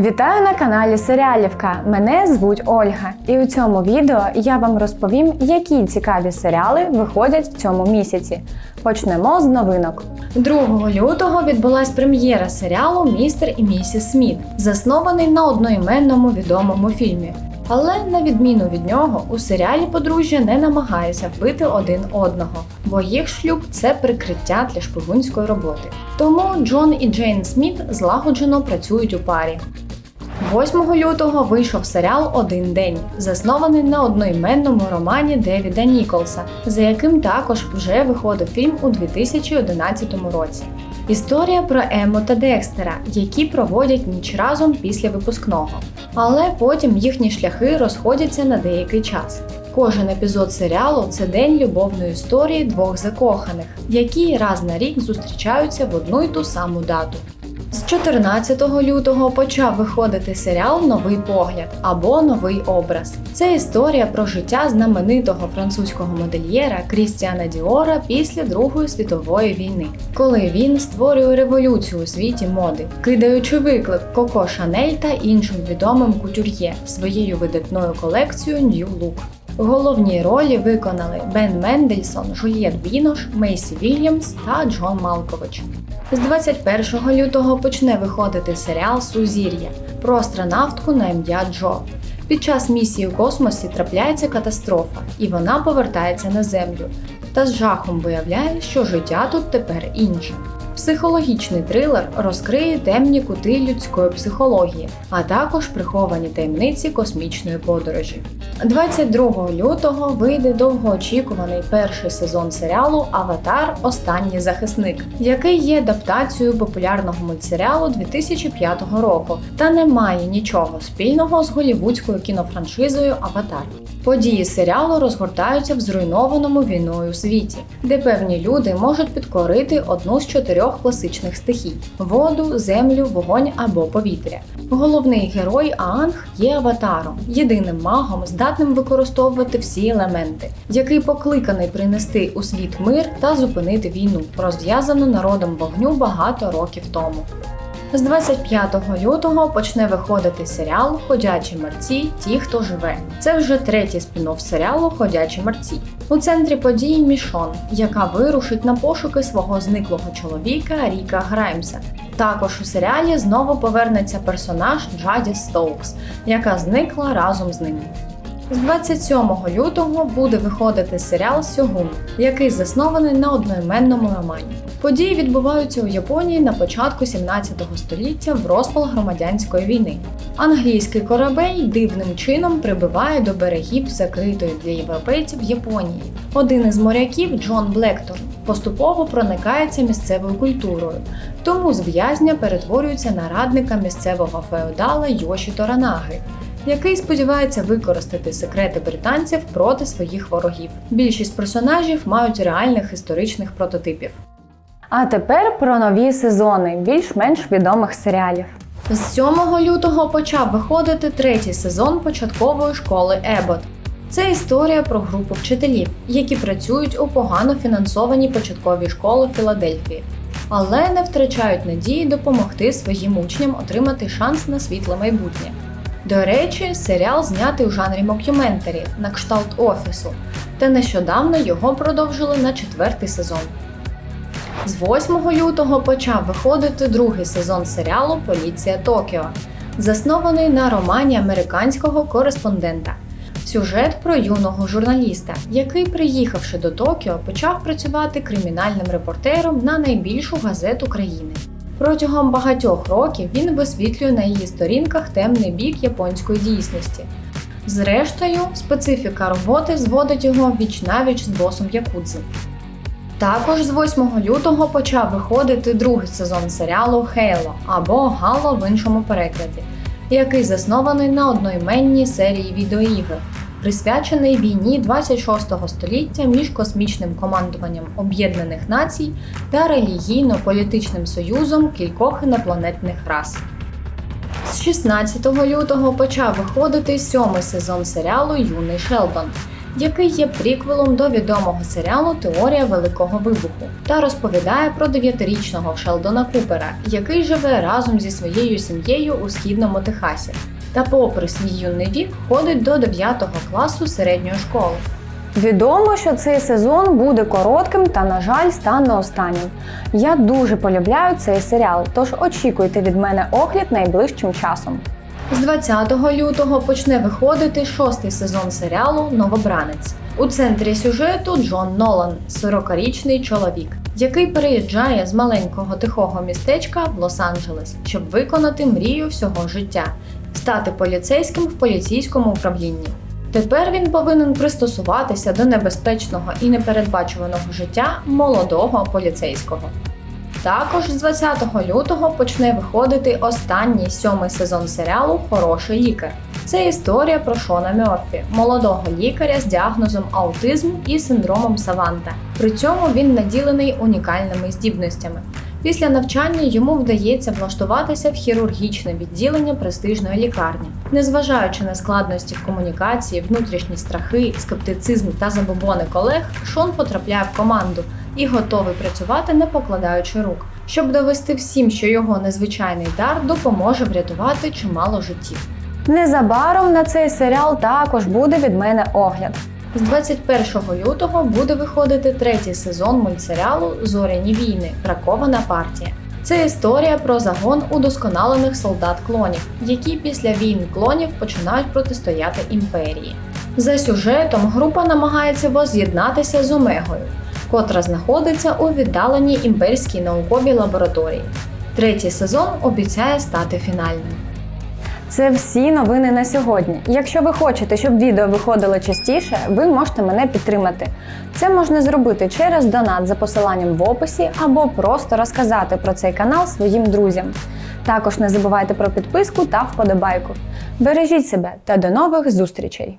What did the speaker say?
Вітаю на каналі Серіалівка. Мене звуть Ольга, і у цьому відео я вам розповім, які цікаві серіали виходять в цьому місяці. Почнемо з новинок. 2 лютого відбулась прем'єра серіалу Містер і місіс Сміт, заснований на одноіменному відомому фільмі. Але на відміну від нього, у серіалі подружжя не намагається вбити один одного, бо їх шлюб це прикриття для шпигунської роботи. Тому Джон і Джейн Сміт злагоджено працюють у парі. 8 лютого вийшов серіал Один день, заснований на одноіменному романі Девіда Ніколса, за яким також вже виходив фільм у 2011 році. Історія про Емо та Декстера, які проводять ніч разом після випускного. Але потім їхні шляхи розходяться на деякий час. Кожен епізод серіалу це день любовної історії двох закоханих, які раз на рік зустрічаються в одну й ту саму дату. З 14 лютого почав виходити серіал Новий погляд або Новий образ. Це історія про життя знаменитого французького модельєра Крістіана Діора після Другої світової війни, коли він створює революцію у світі моди, кидаючи виклик Коко Шанель та іншим відомим кутюр'є своєю видатною колекцією New Look. Головні ролі виконали Бен Мендельсон, Жульєт Бінош, Мейсі Вільямс та Джон Малкович. З 21 лютого почне виходити серіал Сузір'я про астронавтку на ім'я Джо. Під час місії у космосі трапляється катастрофа, і вона повертається на Землю та з жахом виявляє, що життя тут тепер інше. Психологічний трилер розкриє темні кути людської психології, а також приховані таємниці космічної подорожі. 22 лютого вийде довгоочікуваний перший сезон серіалу Аватар Останній захисник, який є адаптацією популярного мультсеріалу 2005 року та не має нічого спільного з голівудською кінофраншизою Аватар. Події серіалу розгортаються в зруйнованому війною світі, де певні люди можуть підкорити одну з чотирьох класичних стихій: воду, землю, вогонь або повітря. Головний герой Аанг є аватаром, єдиним магом, здатним використовувати всі елементи, який покликаний принести у світ мир та зупинити війну, розв'язану народом вогню багато років тому. З 25 лютого почне виходити серіал Ходячі мерці Ті, хто живе. Це вже третій спін-офф серіалу Ходячі мерці. У центрі події Мішон, яка вирушить на пошуки свого зниклого чоловіка Ріка Граймса. Також у серіалі знову повернеться персонаж Джаді Стоукс, яка зникла разом з ним. З 27 лютого буде виходити серіал Сьогун, який заснований на одноіменному романі. Події відбуваються у Японії на початку 17 століття в розпал громадянської війни. Англійський корабель дивним чином прибиває до берегів закритої для європейців Японії. Один із моряків, Джон Блекторн, поступово проникається місцевою культурою, тому з в'язня перетворюється на радника місцевого феодала Йоші Торанаги який сподівається використати секрети британців проти своїх ворогів. Більшість персонажів мають реальних історичних прототипів. А тепер про нові сезони більш-менш відомих серіалів. З 7 лютого почав виходити третій сезон початкової школи Ебот. Це історія про групу вчителів, які працюють у погано фінансованій початковій школі Філадельфії, але не втрачають надії допомогти своїм учням отримати шанс на світле майбутнє. До речі, серіал знятий у жанрі мокюментарі на кшталт офісу, та нещодавно його продовжили на четвертий сезон. З 8 лютого почав виходити другий сезон серіалу Поліція Токіо, заснований на романі американського кореспондента. Сюжет про юного журналіста, який, приїхавши до Токіо, почав працювати кримінальним репортером на найбільшу газету країни. Протягом багатьох років він висвітлює на її сторінках темний бік японської дійсності. Зрештою, специфіка роботи зводить його віч навіч з босом Якудзи. Також з 8 лютого почав виходити другий сезон серіалу Хейло або Гало в іншому перекладі, який заснований на одноіменній серії відеоігр, присвячений війні 26 століття між космічним командуванням Об'єднаних Націй та релігійно-політичним союзом кількох інопланетних рас. З 16 лютого почав виходити сьомий сезон серіалу Юний Шелдон, який є приквелом до відомого серіалу Теорія Великого Вибуху та розповідає про дев'ятирічного Шелдона Купера, який живе разом зі своєю сім'єю у східному Техасі. Та, попри свій юний вік, ходить до 9 класу середньої школи. Відомо, що цей сезон буде коротким та, на жаль, стане останнім. Я дуже полюбляю цей серіал, тож очікуйте від мене огляд найближчим часом. З 20 лютого почне виходити шостий сезон серіалу Новобранець. У центрі сюжету Джон Нолан, 40-річний чоловік, який переїжджає з маленького тихого містечка в Лос-Анджелес, щоб виконати мрію всього життя стати поліцейським в поліцейському управлінні. Тепер він повинен пристосуватися до небезпечного і непередбачуваного життя молодого поліцейського. Також з 20 лютого почне виходити останній сьомий сезон серіалу Хороший лікар. Це історія про Шона Мьорфі, молодого лікаря з діагнозом аутизм і синдромом Саванта. При цьому він наділений унікальними здібностями. Після навчання йому вдається влаштуватися в хірургічне відділення престижної лікарні. Незважаючи на складності в комунікації, внутрішні страхи, скептицизм та забобони колег, Шон потрапляє в команду і готовий працювати, не покладаючи рук, щоб довести всім, що його незвичайний дар допоможе врятувати чимало життів. Незабаром на цей серіал також буде від мене огляд. З 21 лютого буде виходити третій сезон мультсеріалу Зоряні війни. Бракована партія. Це історія про загон удосконалених солдат клонів, які після війн клонів починають протистояти імперії. За сюжетом група намагається воз'єднатися з Омегою, котра знаходиться у віддаленій імперській науковій лабораторії. Третій сезон обіцяє стати фінальним. Це всі новини на сьогодні. Якщо ви хочете, щоб відео виходило частіше, ви можете мене підтримати. Це можна зробити через донат за посиланням в описі або просто розказати про цей канал своїм друзям. Також не забувайте про підписку та вподобайку. Бережіть себе та до нових зустрічей!